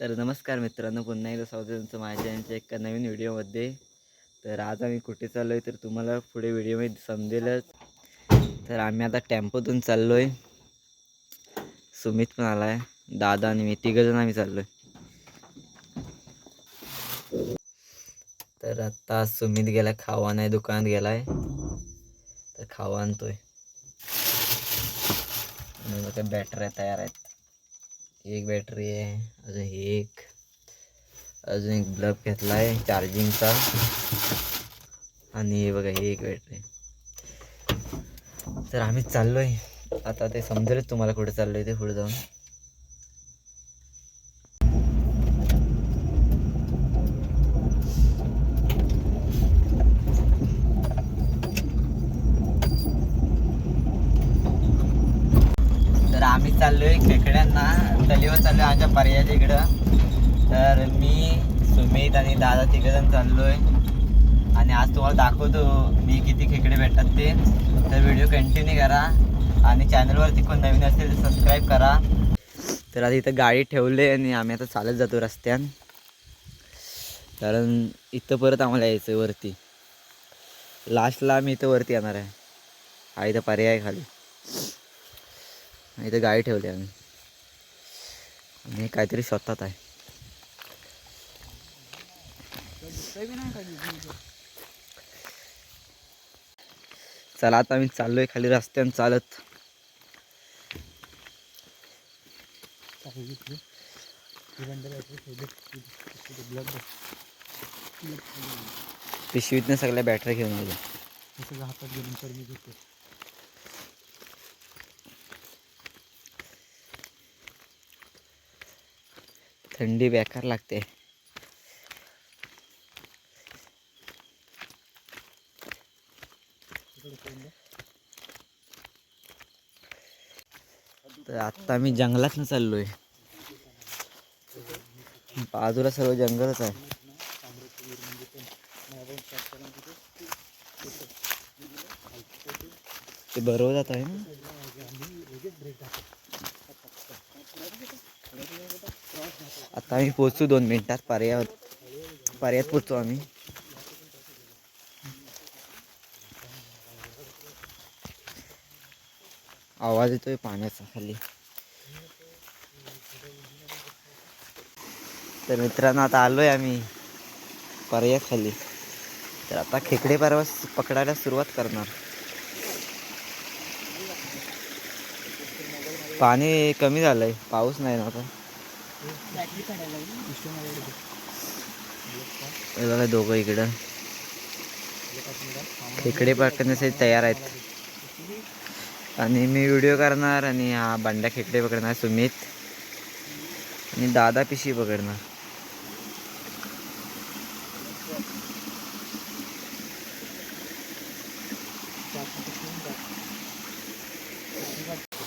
तर नमस्कार मित्रांनो पुन्हा एकदा स्वागत तुमचं माझ्या यांच्या एका नवीन व्हिडिओमध्ये. तर आज आम्ही कुठे चाललो आहे तर तुम्हाला पुढे व्हिडिओमध्ये समजेलच. तर आम्ही आता टेम्पोतून चाललो आहे सुमित पण आला आहे दादा आणि मी तिघंजण आम्ही चाललो आहे तर आता सुमित गेला खावा नाही दुकानात गेला आहे तर खावा आणतोय. आणि बॅटऱ्या तयार आहेत. एक बॅटरी आहे अजून एक. अजून एक ब्लब घेतला आहे चार्जिंगचा आणि हे बघा ही एक बॅटरी तर आम्ही चाललो आहे आता ते समजेलच तुम्हाला कुठे चाललो आहे ते पुढे जाऊन तर आम्ही चाललोय चलीवर तलीवर चाललोय आमच्या पर्याच्या इकडं. तर मी सुमित आणि दादा तिघजण चाललोय. आणि आज तुम्हाला दाखवतो मी किती खेकडे भेटतात ते. तर व्हिडिओ कंटिन्यू करा आणि चॅनलवरती कोण नवीन असेल तर सबस्क्राईब करा. तर आता इथं गाडी ठेवले आणि आम्ही आता चालत जातो रस्त्यान. कारण इथं परत आम्हाला यायचं आहे वरती. लास्टला आम्ही इथं वरती येणार आहे. हा इथं पर्याय आहे खाली. इथं गाडी ठेवली आम्ही. आणि काहीतरी स्वतःच आहे. चला आता आम्ही चाललोय खाली रस्त्यानं चालत. पिशवीतनं सगळ्या बॅटऱ्या घेऊन आलो. हातात गेलो तर मी घेतो थंडी बेकार लागते. तर आत्ता मी जंगलातनं चाललोय. बाजूला सर्व जंगलच आहे. ते बरोबर जात आहे ना? आम्ही पोचू दोन मिनटात पर्याय पर्यात पोचतो आम्ही. आवाज येतोय पाण्याचा खाली. तर मित्रांनो आता आलोय आम्ही पर्याय खाली. तर आता खेकडे परवा पकडायला सुरुवात करणार. पाणी कमी झालंय पाऊस नाही ना आता. हे बघा दोघं इकडं. खेकडे पकडण्यासाठी तयार आहेत. आणि मी व्हिडिओ करणार आणि हा बंड्या खेकडे पकडणार सुमित. आणि दादा पिशी पकडणार.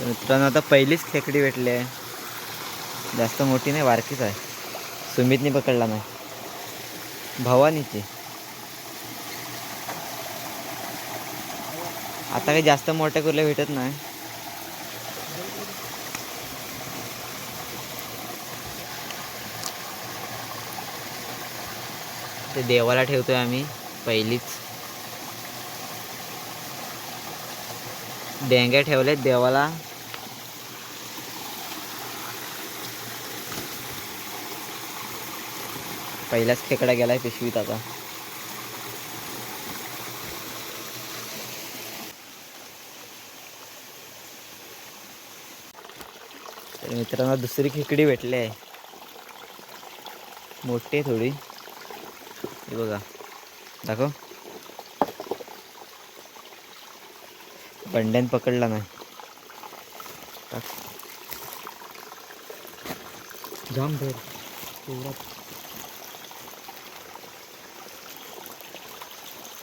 मित्रांनो आता पहिलीच खेकडी भेटली आहे. जास्त मोठी नाही बारकीच आहे. सुमितनी पकडला नाही. भवानीची. आता काही जास्त मोठ्या कुर्ल्या भेटत नाही. ते देवाला ठेवतोय आम्ही पहिलीच. डेंग्या ठेवलेत देवाला. पहिलाच खेकडा गेला आहे पिशवीत आता. तर मित्रांनो दुसरी खेकडी भेटली आहे. मोठी आहे थोडी. हे बघा. दाखव. बंड्यान पकडला नाही. जाम धर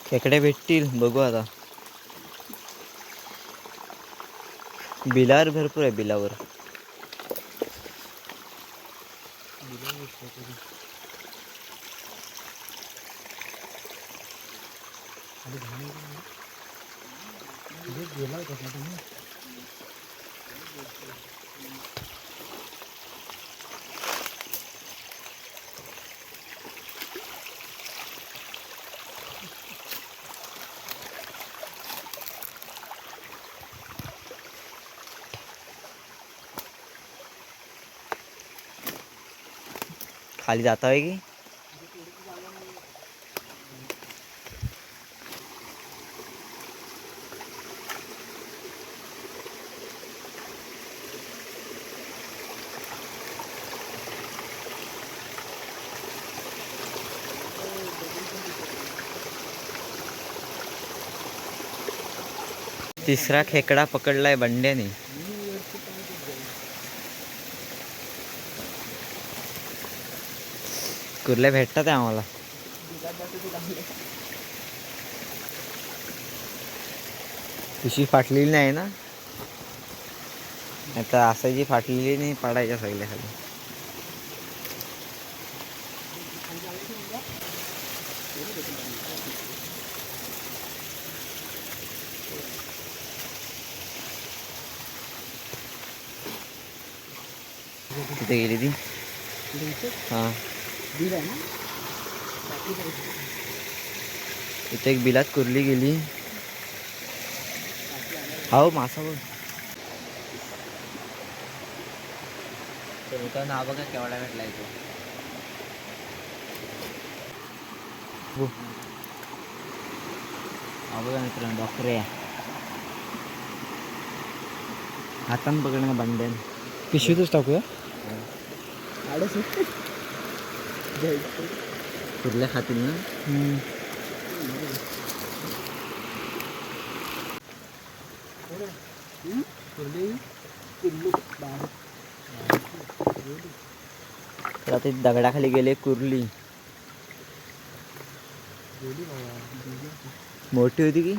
तेवढा भेटी बघू आता बिलावर भरपूर आहे बिलावर गेला होता खाली जाता है की तिसरा खेकडा पकडलाय बंड्याने। कुर्ल्या भेटतात आहे आम्हाला. पिशी फाटलेली नाही ना? आता असायची फाटलेली नाही पडायच्या सगळ्या खाली. तिथे गेली ती? हां. इथे एक बिलात कुरली गेली. हो मासा बघ. तर हा बघा केवढा भेटलाय तो हो. हा बघा मित्रांनो डॉक्टर आहे हातान पकडणं बंड्यान. पिशवीतच टाकूया. कुर्ल्या खातील ना? इथे दगडाखाली गेले कुर्ली. मोठी होती की?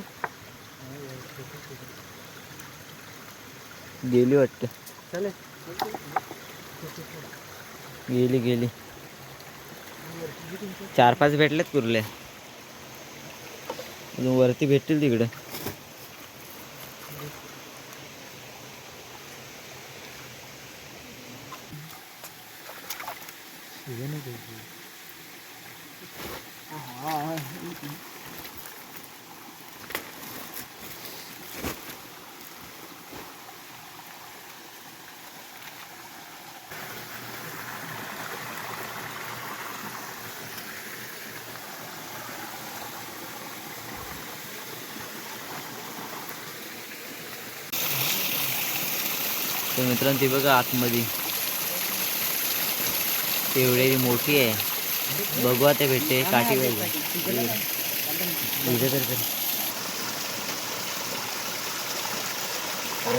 गेली वाटतं. गेली गेली. चार पाच भेटलेत कुर्ले. अजून वरती भेटतील तिकडे. तर मित्रांनो ती बघा आतमध्ये. तेवढी मोठी आहे. बघू आता भेटते काठी पाहिजे. तर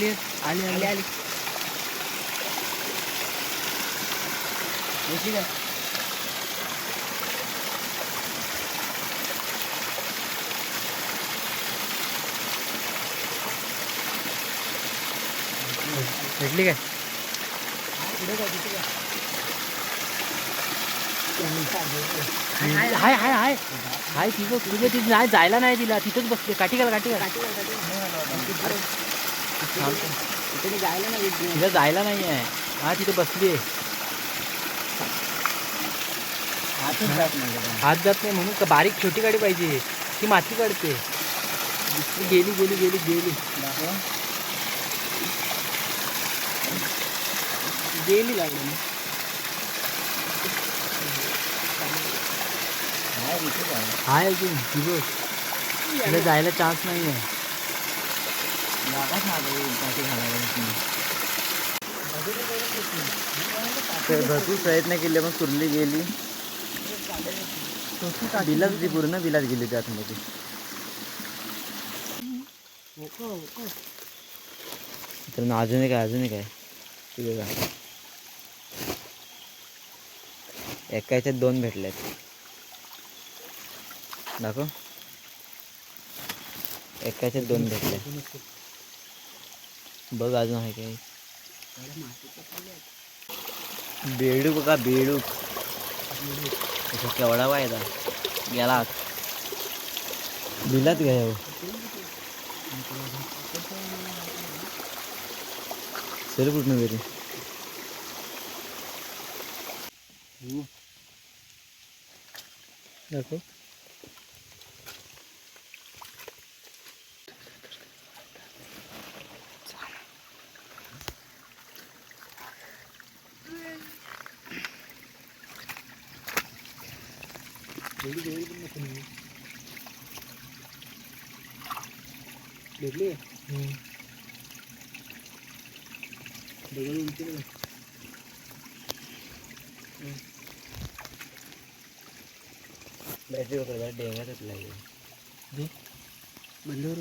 ये. आली आली आली. भेटली काय? हाय हाय हाय हाय. तिथं तुझं तिथे नाही जायला नाही दिला. तिथंच बसते काठी घाल काठी घाल. तिथं जायला नाही आहे. हा तिथे बसली आहे. हात जात नाही म्हणून बारीक छोटी गाडी पाहिजे. ती माती काढते. ती गेली गेली गेली गेली. गेली लागली हाय अजून ती बघ तिला जायला चान्स नाही आहे भरपूर प्रयत्न केले पण कुर्ली गेली बिलात होती पूर्ण बिलात गेली त्या आतमध्ये तर अजून एक अजून एक आहे ठीक आहे एका याच्यात दोन भेटलेत. दाखव. एका याच्यात दोन भेटले बघ अजून आहे काय. बेडूक बघा बेडूक. केवढा वायदा गेला बिलात घ्या सर कुठनं तरी. നോക്കൂ വലിയ ബഗൾ വിളിക്കുന്നത് बॅटरी वगैरे डेंगाच लागेल बंदूर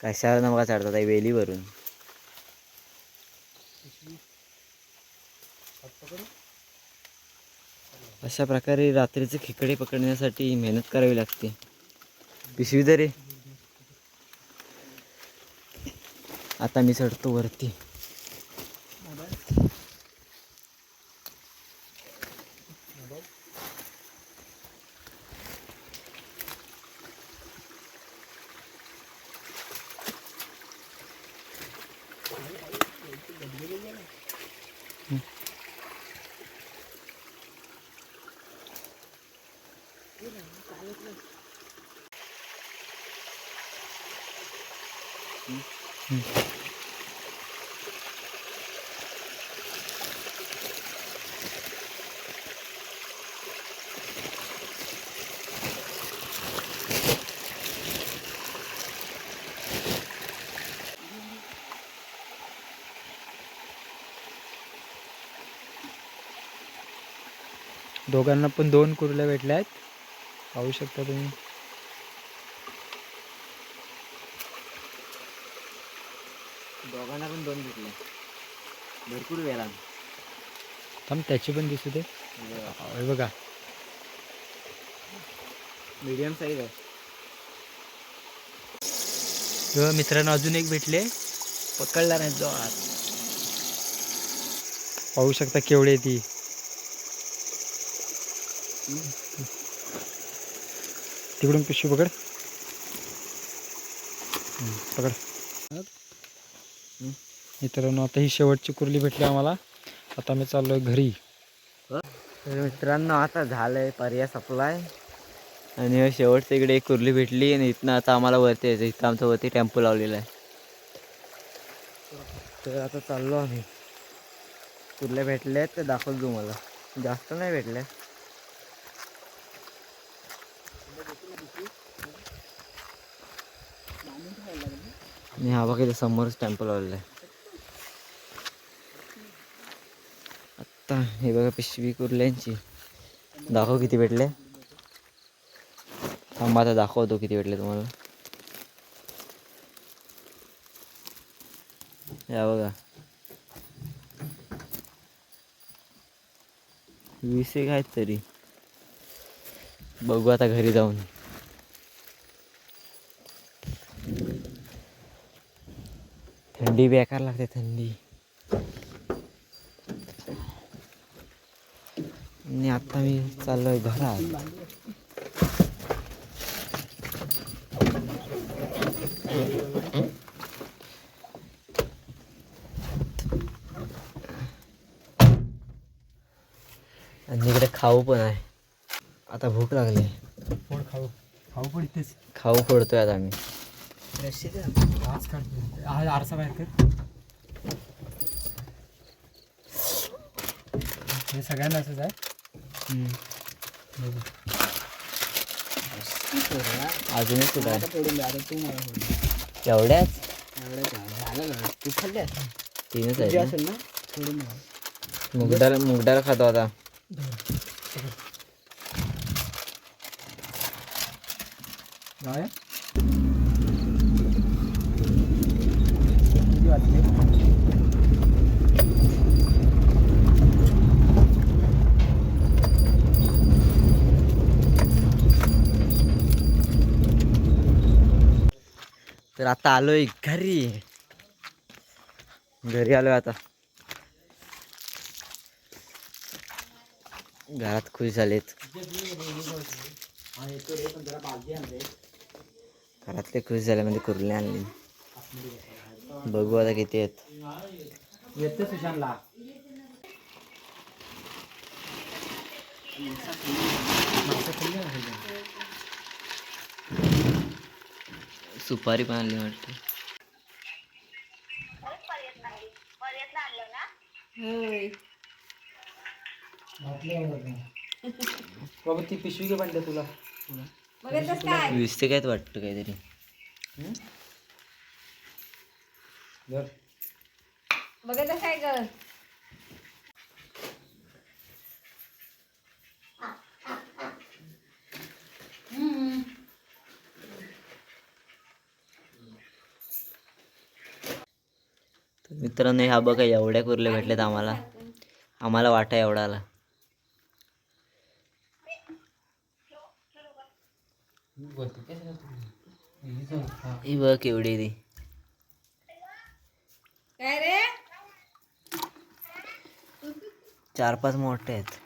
कशावर चढतात आई वेलीवरून. अशा प्रकारे रात्रीचे खेकडे पकडण्यासाठी मेहनत करावी लागते. पिशवी दरे आता मी चढतो वरती. दोघांना पण दोन कुर्ल्या भेटल्या आहेत. पाहू शकता तुम्ही. दोघांना पण दोन भेटले. भरपूर वेळा थांब त्याची पण दिसू दे. हे बघा. मीडियम साईज आहे. मित्रांनो अजून एक भेटले. पकडला नाही जो पाहू शकता केवढे ती. तिकडून पिशवी पकड. पकड. मित्रांनो आता ही शेवटची कुर्ली भेटली आम्हाला. आता मी चाललोय घरी. तर मित्रांनो आता झालंय पर्याय सप्लाय. आणि शेवटच्या इकडे एक कुर्ली भेटली आणि इथनं आता आम्हाला वरती यायचं. इथं आमचा वरती टेम्पो लावलेला आहे. तर आता चाललो आम्ही. कुर्ल्या भेटल्या आहेत ते दाखवतो तुम्हाला जास्त नाही भेटल्या. आणि हा बघा इथे समोरच टेम्पल लावलेला आहे. आत्ता हे बघा पिशवी कुर्ल्यांची. दाखव किती भेटले. थांबा आता दाखवतो किती भेटले तुम्हाला. या बघा. वीस एक आहेत तरी. बघू आता घरी जाऊन. थंडी बेकार लागते थंडी. आणि आता मी चाललोय घरात. आणि इकडे खाऊ पण आहे. आता भूक लागली. खाऊ? खाऊ इथेच. खाऊ फोडतोय आता आम्ही आज काढतो आज आरसा बाहेर कर हे सगळ्यांना असंच आहे? अजूनच आहे एवढ्याच? झालं ना तू खाल्ल्या तीनच आहे ना? असेल ना सोडून मुगडाळ मुगडाळ खातो आता. जाऊया. तर आता आलोय घरी. घरी आलोय आता. घरात खुश झालेत. घरातले खुश झाले म्हणजे कुर्ले आणली. बघू आता किती आहेत. सुशांतला मासा खाल्ली ना खाल्ली. सुपारी पण आणली वाटते बाबा ती पिशवी घे म्हणते तुला. वीसते काय वाटतं काहीतरी. बघितलंस काय ग. मित्रांनो ह्या बघा एवढ्या कुर्ल्या भेटल्यात आम्हाला. आम्हाला वाटा एवढा आला? ही बघ केवढी ती. चार पाच मोठे आहेत.